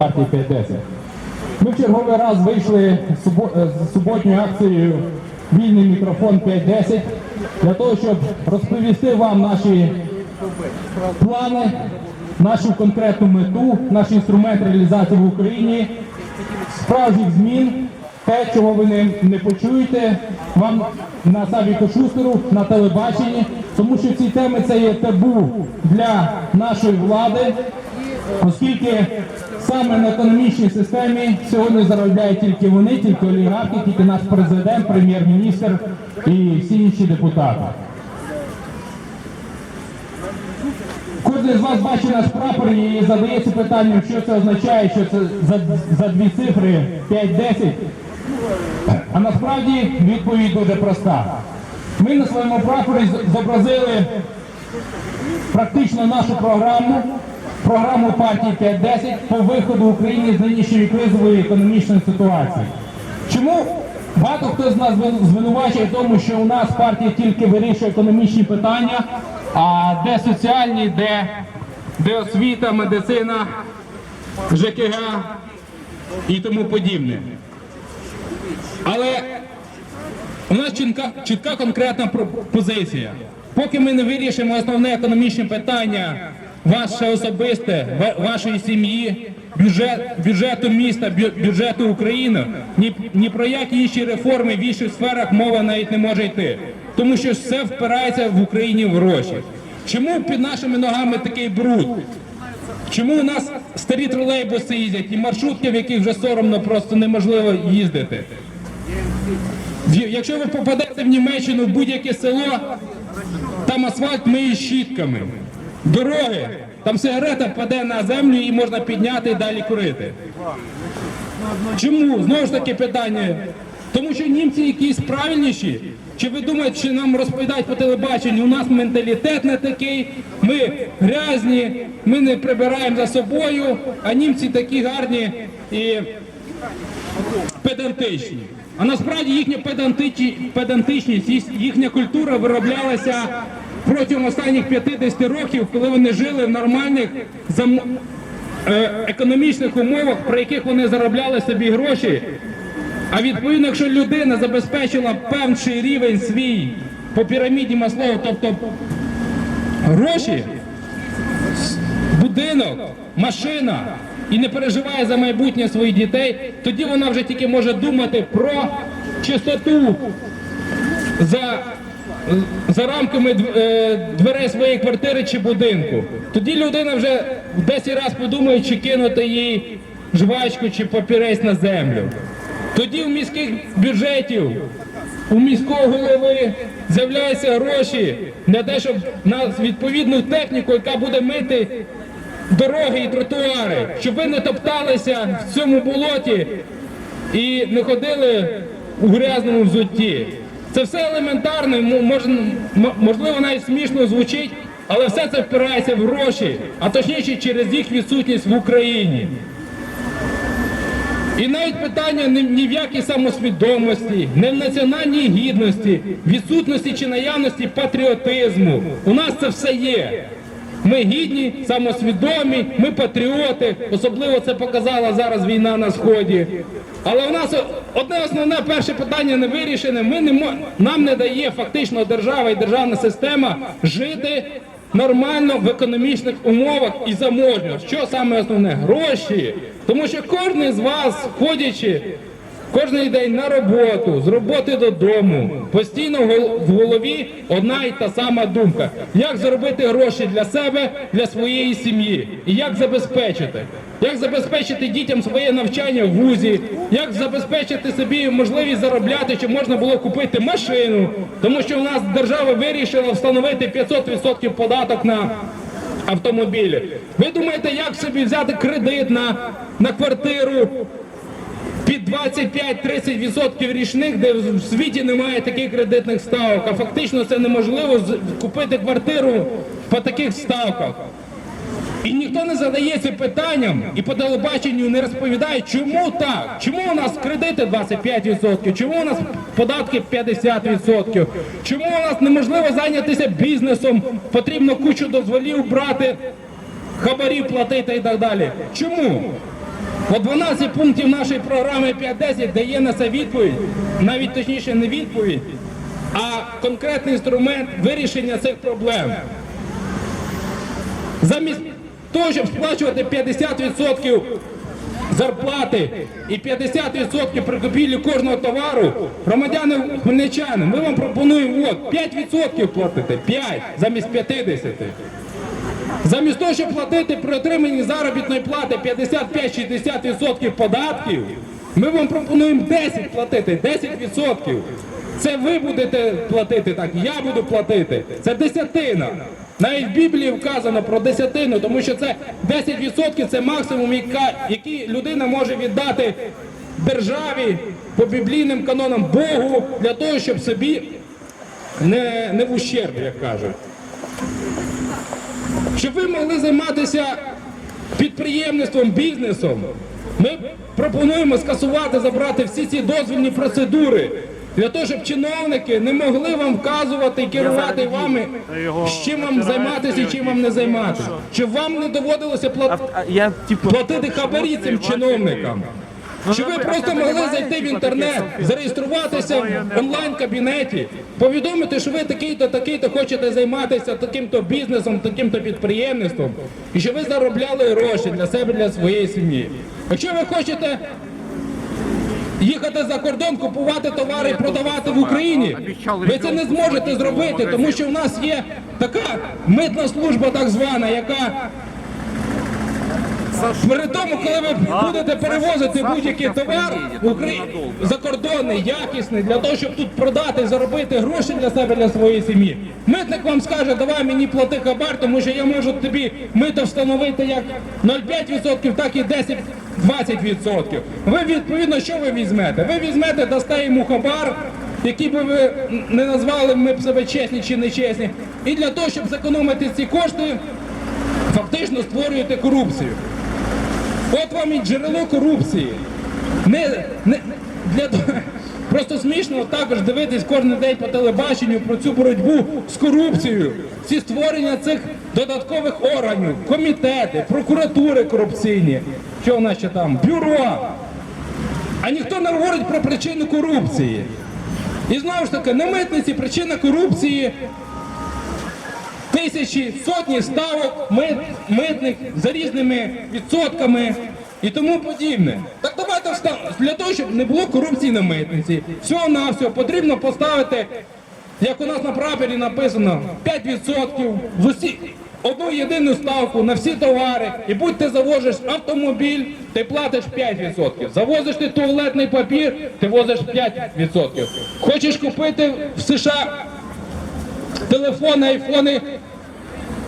партії 510. Ми в черговий раз вийшли з е, суботньою акцією Вільний мікрофон 510 для того, щоб розповісти вам наші плани, нашу конкретну мету, наш інструмент реалізації в Україні, справжніх змін, те, чого ви не, не почуєте вам на Савіку Шустеру, на телебаченні, тому що ці теми це є табу для нашої влади, оскільки саме на економічній системі сьогодні заробляють тільки вони, тільки олігархи, тільки наш президент, прем'єр-міністр і всі інші депутати. Кожен з вас бачить наш прапор і задається питанням, що це означає, що це за, за дві цифри 5-10. А насправді відповідь дуже проста. Ми на своєму прапорі зобразили практично нашу програму, програму партії 5-10 по виходу України з нинішньої кризової економічної ситуації. Чому багато хто з нас звинувачує в тому, що у нас партія тільки вирішує економічні питання, а де соціальні, де, де освіта, медицина, ЖКГ і тому подібне. Але у нас чітка, чітка конкретна позиція. Поки ми не вирішимо основне економічне питання, ваше особисте, вашої сім'ї, бюджет, бюджету міста, бюджету України, ні, ні про які інші реформи в інших сферах мова навіть не може йти. Тому що все впирається в Україні в гроші. Чому під нашими ногами такий бруд? Чому у нас старі тролейбуси їздять і маршрутки, в яких вже соромно просто неможливо їздити? Якщо ви попадете в Німеччину в будь-яке село, там асфальт миє щітками. Дороги, там сигарета паде на землю і можна підняти і далі курити. Чому? Знову ж таки питання. Тому що німці якісь правильніші. Чи ви думаєте, що нам розповідають по телебаченню, у нас менталітет не такий, ми грязні, ми не прибираємо за собою, а німці такі гарні і педантичні. А насправді їхня педантичні- педантичність, їх- їхня культура вироблялася протягом останніх 50 років, коли вони жили в нормальних е, економічних умовах, при яких вони заробляли собі гроші. А відповідно, якщо людина забезпечила певний рівень свій по піраміді Маслоу, тобто гроші, будинок, машина і не переживає за майбутнє своїх дітей, тоді вона вже тільки може думати про чистоту за, за рамками е, дверей своєї квартири чи будинку. Тоді людина вже в 10 разів подумає, чи кинути їй жвачку чи папірець на землю. Тоді в міських бюджетів у міського голови з'являються гроші на те, щоб на відповідну техніку, яка буде мити дороги і тротуари, щоб ви не топталися в цьому болоті і не ходили у грязному взутті. Це все елементарно, можливо, навіть смішно звучить, але все це впирається в гроші, а точніше через їх відсутність в Україні. І навіть питання ні в якій самосвідомості, не в національній гідності, відсутності чи наявності патріотизму. У нас це все є. Ми гідні, самосвідомі, ми патріоти. Особливо це показала зараз війна на сході. Але у нас одне основне перше питання не вирішене. Ми не мо- нам не дає фактично держава і державна система жити нормально в економічних умовах і заможно. Що саме основне? Гроші. Тому що кожен з вас, ходячи кожен день на роботу, з роботи додому, постійно в в голові одна і та сама думка. Як заробити гроші для себе, для своєї сім'ї? І як забезпечити? Як забезпечити дітям своє навчання в вузі, як забезпечити собі можливість заробляти, щоб можна було купити машину, тому що у нас держава вирішила встановити 500% податок на автомобілі. Ви думаєте, як собі взяти кредит на, на квартиру під 25-30% річних, де в світі немає таких кредитних ставок, а фактично це неможливо купити квартиру по таких ставках. І ніхто не задається питанням і по телебаченню не розповідає, чому так? Чому у нас кредити 25%? Чому у нас податки 50%? Чому у нас неможливо зайнятися бізнесом? Потрібно кучу дозволів брати, хабарів платити і так далі. Чому? По 12 пунктів нашої програми 5.10 дає на це відповідь, навіть точніше не відповідь, а конкретний інструмент вирішення цих проблем. Замість того, щоб сплачувати 50% зарплати і 50% при купівлі кожного товару, громадяни хмельничани, ми вам пропонуємо от, 5% платити, 5 замість 50. Замість того, щоб платити при отриманні заробітної плати 55-60% податків, ми вам пропонуємо 10 платити, 10%. Це ви будете платити так, я буду платити. Це десятина. Навіть в Біблії вказано про десятину, тому що це 10% це максимум, який людина може віддати державі по біблійним канонам Богу для того, щоб собі не, не в ущерб, як кажуть. Щоб ви могли займатися підприємництвом, бізнесом, ми пропонуємо скасувати, забрати всі ці дозвільні процедури. Для того, щоб чиновники не могли вам вказувати і керувати вами, з чим вам займатися і чим вам не займатися. Щоб вам не доводилося платити типу платити хабарі цим чиновникам. Щоб ви просто могли зайти в інтернет, зареєструватися в онлайн-кабінеті, повідомити, що ви такий-то, такий-то хочете займатися таким-то бізнесом, таким-то підприємництвом, і що ви заробляли гроші для себе, для своєї сім'ї. Якщо ви хочете їхати за кордон, купувати товари і продавати в Україні, ви це не зможете зробити, тому що в нас є така митна служба, так звана, яка при тому, коли ви будете перевозити будь-який товар закордонний, якісний, для того, щоб тут продати, заробити гроші для себе, для своєї сім'ї, митник вам скаже, давай мені плати хабар, тому що я можу тобі мито встановити як 0,5%, так і 10-20%. Ви відповідно, що ви візьмете? Ви візьмете, дасте йому хабар, який би ви не назвали ми б себе чесні чи нечесні, і для того, щоб зекономити ці кошти, фактично створюєте корупцію. От вам і джерело корупції. Не, не, для, просто смішно також дивитись кожен день по телебаченню про цю боротьбу з корупцією. Ці створення цих додаткових органів, комітети, прокуратури корупційні. Що в нас ще там? Бюро. А ніхто не говорить про причину корупції. І знову ж таки, на митниці причина корупції тисячі, сотні ставок мит, митних за різними відсотками і тому подібне. Так давайте встав для того, щоб не було корупції на митниці. Всього на всього потрібно поставити, як у нас на прапорі написано, 5% з усі. Одну єдину ставку на всі товари, і будь ти завозиш автомобіль, ти платиш 5%. Завозиш ти туалетний папір, ти возиш 5%. Хочеш купити в США телефони, айфони,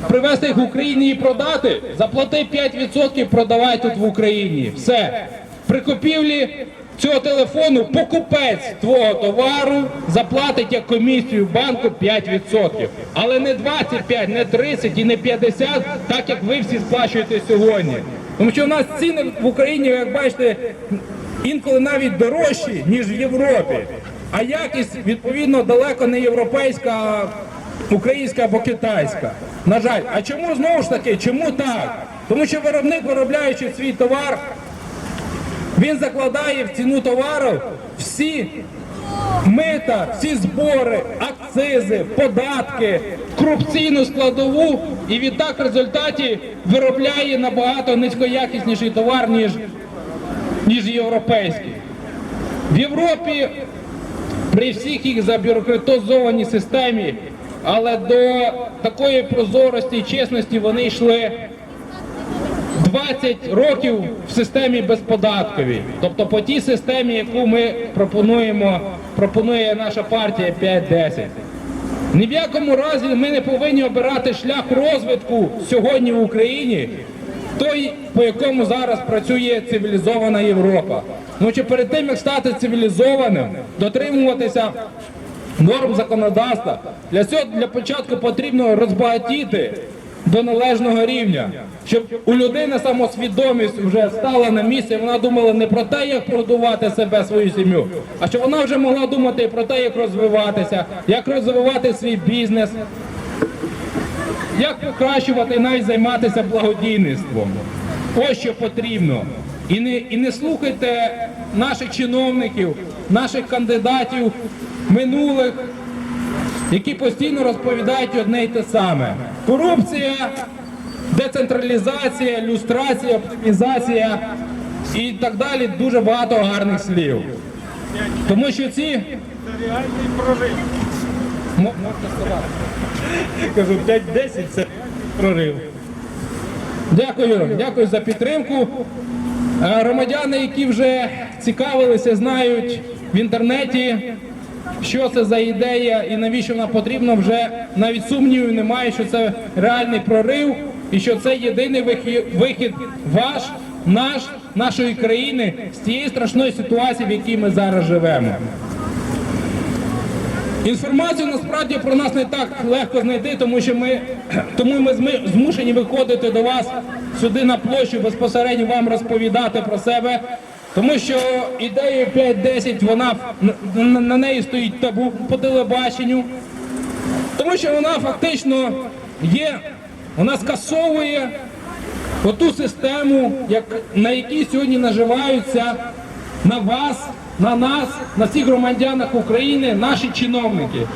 привезти їх в Україні і продати, заплати 5%, продавай тут в Україні. Все. При купівлі цього телефону покупець твого товару заплатить як комісію банку 5%. Але не 25, не 30 і не 50, так як ви всі сплачуєте сьогодні. Тому що в нас ціни в Україні, як бачите, інколи навіть дорожчі, ніж в Європі. А якість, відповідно, далеко не європейська, українська або китайська. На жаль, а чому знову ж таки? Чому так? Тому що виробник, виробляючи свій товар, він закладає в ціну товару всі мита, всі збори, акцизи, податки, корупційну складову, і відтак в результаті виробляє набагато низькоякісніший товар, ніж, ніж європейський. В Європі при всіх їх забюрократизованій системі, але до такої прозорості і чесності вони йшли 20 років в системі безподатковій. Тобто по тій системі, яку ми пропонуємо, пропонує наша партія 5-10. Ні в якому разі ми не повинні обирати шлях розвитку сьогодні в Україні, той, по якому зараз працює цивілізована Європа. Тому що перед тим, як стати цивілізованим, дотримуватися норм законодавства, для цього для початку потрібно розбагатіти до належного рівня, щоб у людини самосвідомість вже стала на місці, вона думала не про те, як продувати себе, свою сім'ю, а щоб вона вже могла думати про те, як розвиватися, як розвивати свій бізнес, як покращувати і навіть займатися благодійництвом. Ось що потрібно. І не, і не слухайте наших чиновників, наших кандидатів минулих, які постійно розповідають одне й те саме. Корупція, децентралізація, люстрація, оптимізація і так далі. Дуже багато гарних слів. Тому що ці реальний прорив. Можна сказати. Кажу, 5-10 це прорив. Дякую, дякую за підтримку. Е, Громадяни, які вже цікавилися, знають в інтернеті, що це за ідея і навіщо вона потрібна, вже навіть сумнівів немає, що це реальний прорив і що це єдиний вихід, ваш, наш, нашої країни з тієї страшної ситуації, в якій ми зараз живемо. Інформацію насправді про нас не так легко знайти, тому що ми тому ми змушені виходити до вас сюди на площу, безпосередньо вам розповідати про себе. Тому що ідея 5-10, вона на, неї стоїть табу по телебаченню. Тому що вона фактично є, вона скасовує оту систему, як, на якій сьогодні наживаються на вас, на нас, на всіх громадянах України, наші чиновники,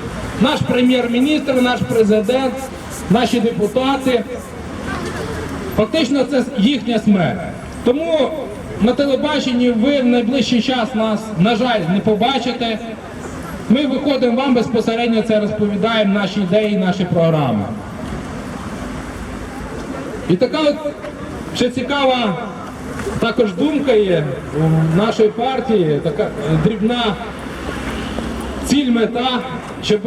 наш прем'єр-міністр, наш президент, наші депутати. Фактично це їхня смерть. Тому на телебаченні ви в найближчий час нас, на жаль, не побачите. Ми виходимо вам безпосередньо це розповідаємо наші ідеї, наші програми. І така от ще цікава також думка є нашої партії, така е, дрібна ціль мета, щоб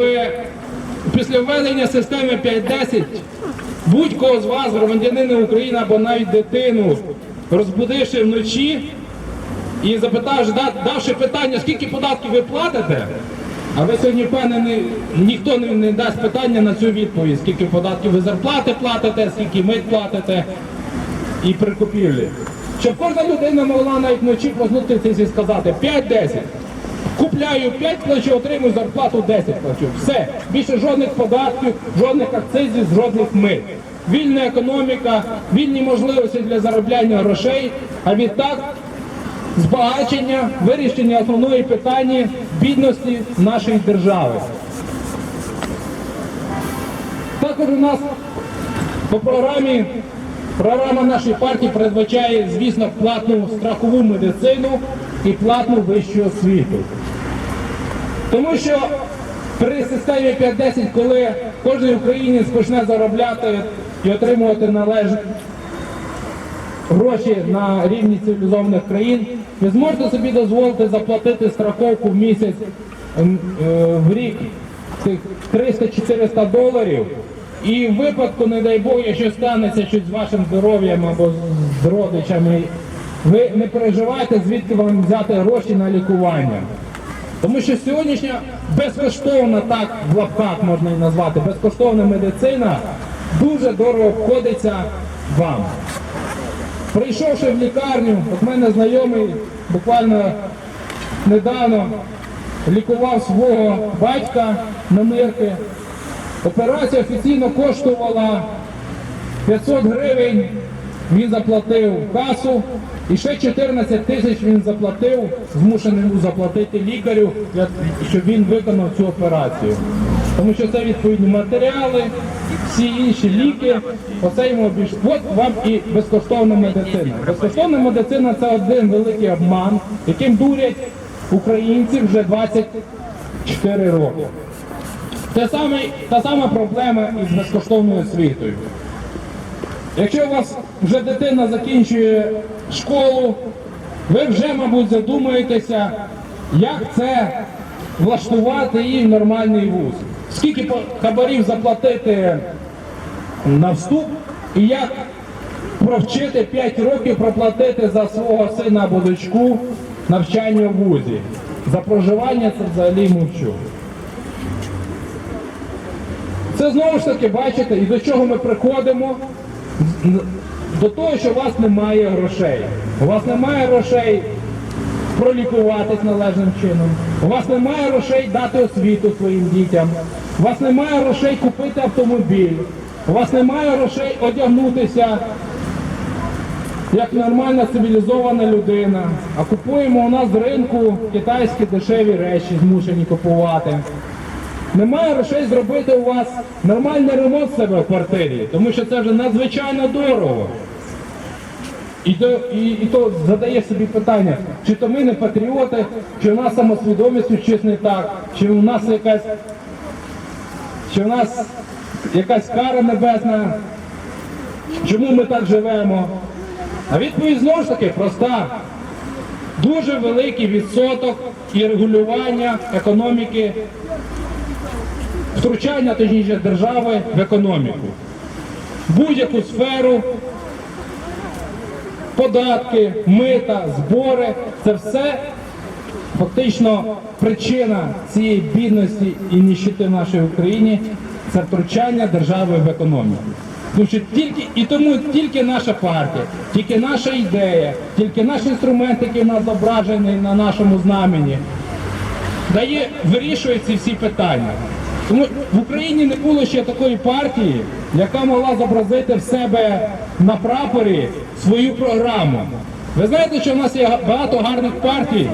після введення системи 5.10 будь-кого з вас, громадянина України або навіть дитину, розбудивши вночі і запитавши, давши питання, скільки податків ви платите, а ви сьогодні впевнений, ніхто не, не дасть питання на цю відповідь, скільки податків ви зарплати платите, скільки мит платите і при купівлі. Щоб кожна людина могла навіть вночі проснутися і сказати 5-10. Купляю 5 плачу, отримую зарплату 10 плачу. Все. Більше жодних податків, жодних акцизів, жодних мит. Вільна економіка, вільні можливості для заробляння грошей, а відтак збагачення, вирішення основної питання бідності нашої держави. Також у нас по програмі програма нашої партії передбачає, звісно, платну страхову медицину і платну вищу освіту. Тому що при системі 5.10, коли кожен українець почне заробляти і отримувати належні гроші на рівні цивілізованих країн, ви зможете собі дозволити заплатити страховку в місяць е, в рік цих 300-400 доларів. І в випадку, не дай Бог, якщо станеться щось з вашим здоров'ям або з родичами, ви не переживайте, звідки вам взяти гроші на лікування. Тому що сьогоднішня безкоштовна, так в лапках можна і назвати, безкоштовна медицина дуже дорого обходиться вам. Прийшовши в лікарню, от мене знайомий буквально недавно лікував свого батька на нирки. Операція офіційно коштувала 500 гривень, він заплатив касу, і ще 14 тисяч він заплатив, змушений був заплатити лікарю, щоб він виконав цю операцію. Тому що це відповідні матеріали, всі інші ліки, оце йому більш. От вам і безкоштовна медицина. Безкоштовна медицина це один великий обман, яким дурять українців вже 24 роки. Те саме, та сама проблема із безкоштовною освітою. Якщо у вас вже дитина закінчує школу, ви вже, мабуть, задумаєтеся, як це влаштувати в нормальний вуз. Скільки хабарів заплатити на вступ і як провчити 5 років проплатити за свого сина або дочку навчання в вузі. За проживання це взагалі мовчу. Це знову ж таки, бачите, і до чого ми приходимо? До того, що у вас немає грошей. У вас немає грошей пролікуватись належним чином. У вас немає грошей дати освіту своїм дітям. У вас немає грошей купити автомобіль. У вас немає грошей одягнутися як нормальна цивілізована людина, а купуємо у нас з ринку китайські дешеві речі, змушені купувати. Немає грошей зробити у вас нормальний ремонт себе в квартирі, тому що це вже надзвичайно дорого. І то, і, і то задає собі питання, чи то ми не патріоти, чи у нас самосвідомість щось не так, чи у нас якась, чи у нас якась кара небесна, чому ми так живемо. А відповідь знову ж таки проста. Дуже великий відсоток і регулювання економіки, втручання точніше держави в економіку. Будь-яку сферу податки, мита, збори це все фактично причина цієї бідності і ніщити в нашій Україні це втручання держави в економіку. Тому що тільки і тому тільки наша партія, тільки наша ідея, тільки наш інструмент, який в нас зображений на нашому знамені, дає вирішує ці всі питання. Тому в Україні не було ще такої партії, яка могла зобразити в себе на прапорі свою програму. Ви знаєте, що в нас є багато гарних партій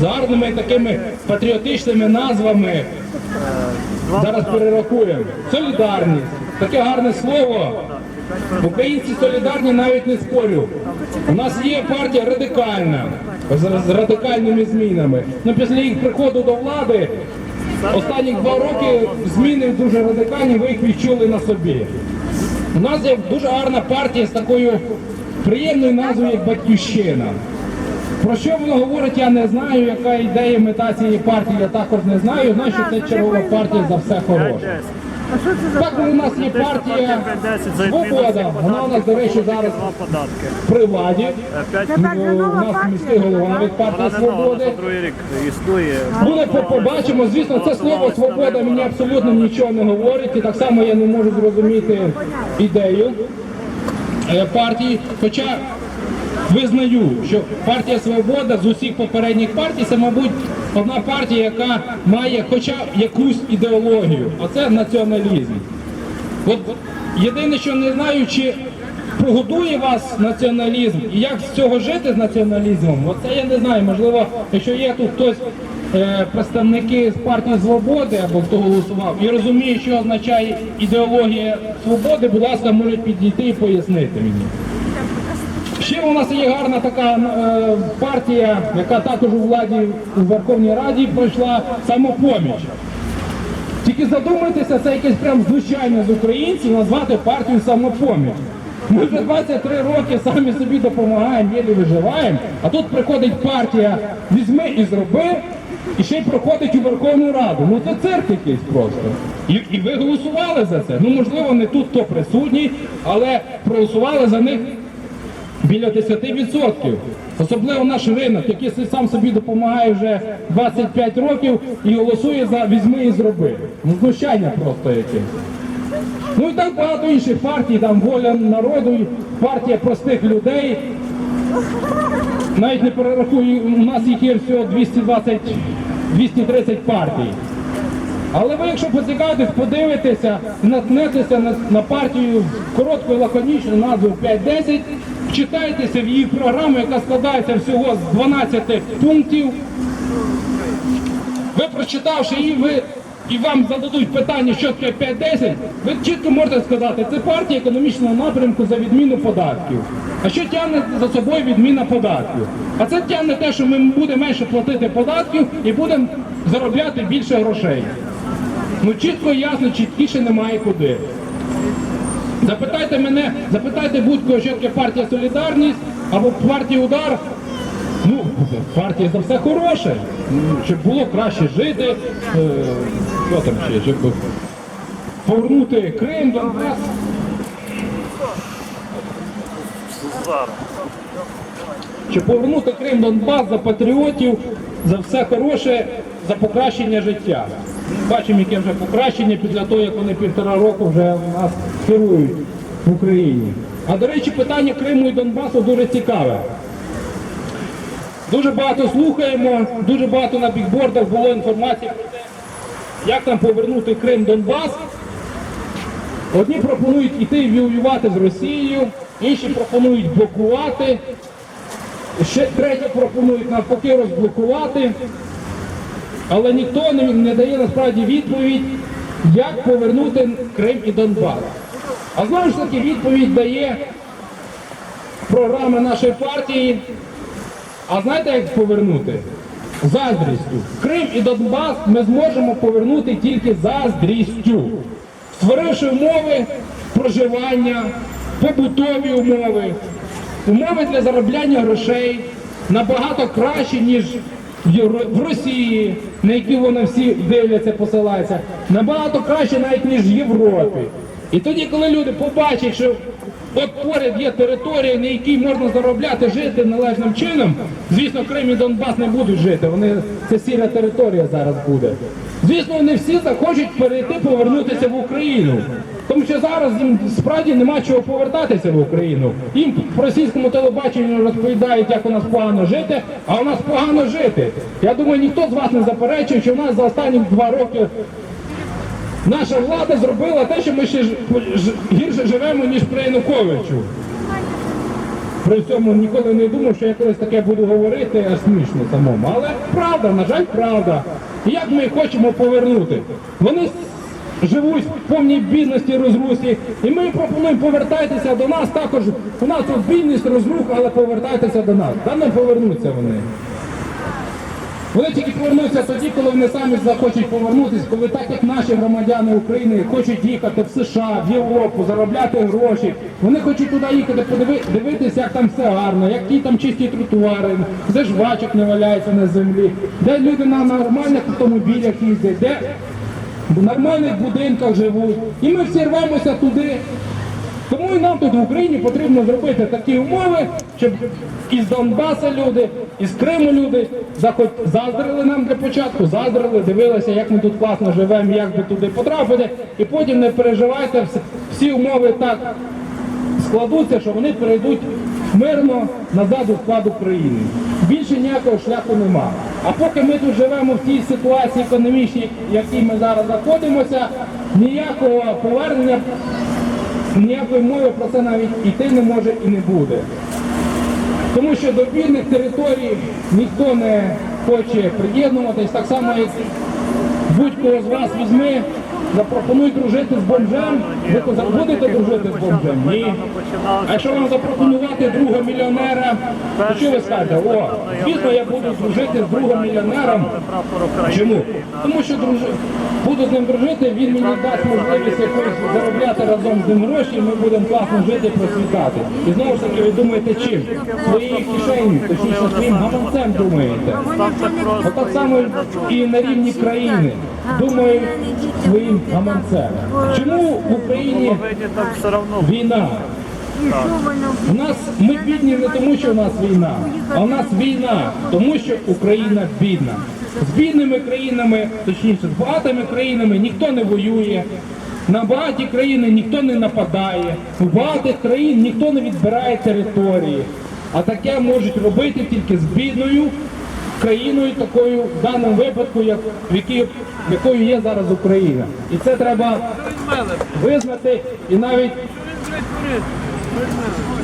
з гарними такими патріотичними назвами. Зараз перерахуємо. Солідарність. Таке гарне слово. Українці солідарні навіть не спорю. У нас є партія радикальна з радикальними змінами. Ну після їх приходу до влади останні два роки зміни дуже радикальні, ви їх відчули на собі. У нас є дуже гарна партія з такою приємною назвою, як Батьківщина. Про що воно говорить, я не знаю. Яка ідея мета цієї партії, я також не знаю. Знаю, що це чергова партія за все хороше. Також у нас є партія 10 Свобода. Вона у нас, до речі, зараз при владі. Це У нас міський голова від партії Свободи. другий. Буде побачимо. Звісно, це слово свобода мені абсолютно нічого не говорить. І так само я не можу зрозуміти ідею е, партії. Хоча визнаю, що партія Свобода з усіх попередніх партій це, мабуть, одна партія, яка має хоча б якусь ідеологію, а це націоналізм. От єдине, що не знаю, чи прогодує вас націоналізм і як з цього жити з націоналізмом, оце я не знаю. Можливо, якщо є тут хтось, е, представники партії Свободи або хто голосував і розуміє, що означає ідеологія свободи, будь ласка, можуть підійти і пояснити мені. Ще у нас є гарна така е, партія, яка також у владі у Верховній Раді пройшла самопоміч. Тільки задумайтеся, це якесь прям знущання з українців назвати партію самопоміч. Ми вже 23 роки самі собі допомагаємо, єлі виживаємо, а тут приходить партія візьми і зроби, і ще й проходить у Верховну Раду. Ну це цирк якийсь просто. І, і ви голосували за це. Ну можливо, не тут хто присутній, але проголосували за них біля 10%. Особливо наш ринок, який сам собі допомагає вже 25 років і голосує за візьми і зроби. Ну, знущання просто якесь. Ну і так багато інших партій, там воля народу, партія простих людей. Навіть не перерахую, у нас їх є всього 220, 230 партій. Але ви, якщо поцікавитесь, подивитеся, наткнетеся на, на партію з короткою лаконічною назвою 5-10, вчитайтеся в її програму, яка складається всього з 12 пунктів. Ви прочитавши її, ви і вам зададуть питання, що таке 5-10, ви чітко можете сказати, це партія економічного напрямку за відміну податків. А що тягне за собою відміна податків? А це тягне те, що ми будемо менше платити податків і будемо заробляти більше грошей. Ну чітко і ясно, чіткіше немає куди. Запитайте мене, запитайте будь-кого, таке партія Солідарність або партія Удар. Ну, партія за все хороше, щоб було краще жити. Е, що там ще, щоб повернути Крим, Донбас. Щоб повернути Крим, Донбас за патріотів, за все хороше, за покращення життя. Бачимо, яке вже покращення після того, як вони півтора року вже нас керують в Україні. А до речі, питання Криму і Донбасу дуже цікаве. Дуже багато слухаємо, дуже багато на бікбордах було інформації про те, як там повернути Крим Донбас. Одні пропонують іти воювати з Росією, інші пропонують блокувати, ще треті пропонують навпаки розблокувати. Але ніхто не, дає насправді відповідь, як повернути Крим і Донбас. А знову ж таки відповідь дає програма нашої партії. А знаєте, як повернути? Заздрістю. Крим і Донбас ми зможемо повернути тільки заздрістю, створивши умови проживання, побутові умови, умови для заробляння грошей набагато кращі, ніж в Росії, на які вони всі дивляться, посилаються, набагато краще навіть ніж в Європі. І тоді, коли люди побачать, що от поряд є територія, на якій можна заробляти, жити належним чином, звісно, Крим і Донбас не будуть жити. Вони це сіра територія зараз буде. Звісно, вони всі захочуть перейти, повернутися в Україну. Тому що зараз їм справді нема чого повертатися в Україну. Їм по російському телебаченню розповідають, як у нас погано жити, а у нас погано жити. Я думаю, ніхто з вас не заперечує, що в нас за останні два роки наша влада зробила те, що ми ще гірше живемо, ніж при Януковичу. При цьому ніколи не думав, що я колись таке буду говорити, аж смішно самому. Але правда, на жаль, правда. І як ми хочемо повернути? Вони живуть в повній бідності, розрусі, і ми пропонуємо повертайтеся до нас. Також у нас тут бідність, розруха, але повертайтеся до нас. Та не повернуться вони. Вони тільки повернуться тоді, коли вони самі захочуть повернутися, коли так як наші громадяни України хочуть їхати в США, в Європу, заробляти гроші. Вони хочуть туди їхати, подиви- дивитися, як там все гарно, які там чисті тротуари, де жвачок не валяється на землі, де люди на нормальних автомобілях їздять, де в нормальних будинках живуть. І ми всі рвемося туди. Тому і нам тут в Україні потрібно зробити такі умови, щоб із Донбаса люди, із Криму люди заздрили нам для початку, заздрили, дивилися, як ми тут класно живемо, як би туди потрапити, і потім не переживайте, всі, умови так складуться, що вони перейдуть мирно назад у склад України. Більше ніякого шляху нема. А поки ми тут живемо в тій ситуації економічній, в якій ми зараз знаходимося, ніякого повернення ніякої мови про це навіть іти не може і не буде. Тому що до вільних територій ніхто не хоче приєднуватись, так само як будь-кого з вас візьми, запропонуй дружити з бомжем, ви будете дружити з бомжем? Ні. А якщо вам запропонувати другого мільйонера, то що ви скажете? О, звісно, я буду дружити з другим мільйонером. Чому? Тому що дружи... буду з ним дружити, він мені дасть можливість якось заробляти разом з ним гроші, і ми будемо класно жити процвітати. І знову ж таки, ви думаєте чим? Своєю кишені, точніше своїм гаманцем думаєте. От так само і на рівні країни думають своїм гаманцем. Чому в Україні війна? У нас ми бідні не тому, що у нас війна, а у нас війна, тому що Україна бідна. З бідними країнами, точніше, з багатими країнами ніхто не воює. На багаті країни ніхто не нападає. У багатих країн ніхто не відбирає території. А таке можуть робити тільки з бідною країною, такою в даному випадку, як в якій- якою є зараз Україна. І це треба визнати і навіть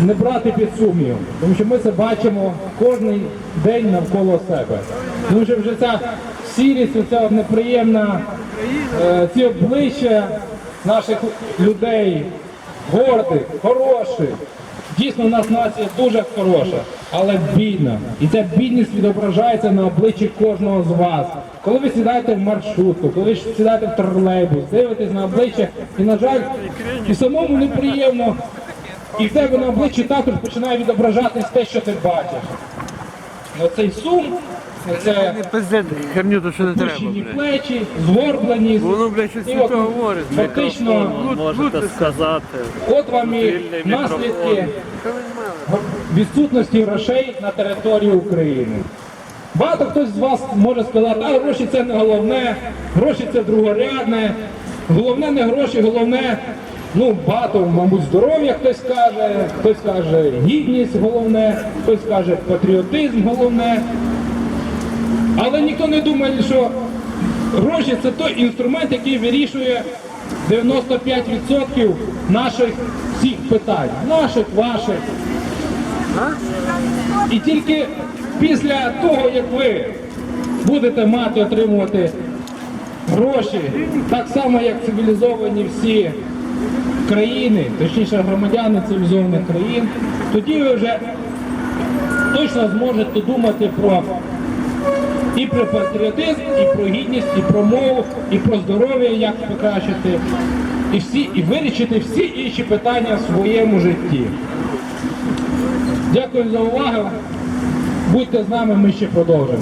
не брати під сумнів, тому що ми це бачимо кожен день навколо себе. Тому що вже ця сірість, ця неприємна, е, ці обличчя наших людей, гордих, хороших. Дійсно, у нас нація дуже хороша, але бідна. І ця бідність відображається на обличчі кожного з вас. Коли ви сідаєте в маршрутку, коли ви сідаєте в тролейбус, дивитесь на обличчя, і, на жаль, і самому неприємно і в тебе на обличчі також починає відображатись те, що ти бачиш. Оцей сум, це Пиздець, херню то що не треба, блядь. плечі, згорбленість. Воно, блядь, щось не то говорить. Фактично, можете сказати. от вам і Вільний наслідки мікрофон. відсутності грошей на території України. Багато хтось з вас може сказати, а гроші це не головне, гроші це другорядне, головне не гроші, головне, ну багато, мабуть, здоров'я хтось каже, хтось каже гідність головне, хтось каже патріотизм головне. Але ніхто не думає, що гроші це той інструмент, який вирішує 95% наших всіх питань. Наших, ваших. І тільки після того, як ви будете мати отримувати гроші, так само як цивілізовані всі країни, точніше громадяни цивілізованих країн, тоді ви вже точно зможете думати про і про патріотизм, і про гідність, і про мову, і про здоров'я, як покращити, і всі, і вирішити всі інші питання в своєму житті. Дякую за увагу. Будьте з нами, ми ще продовжимо.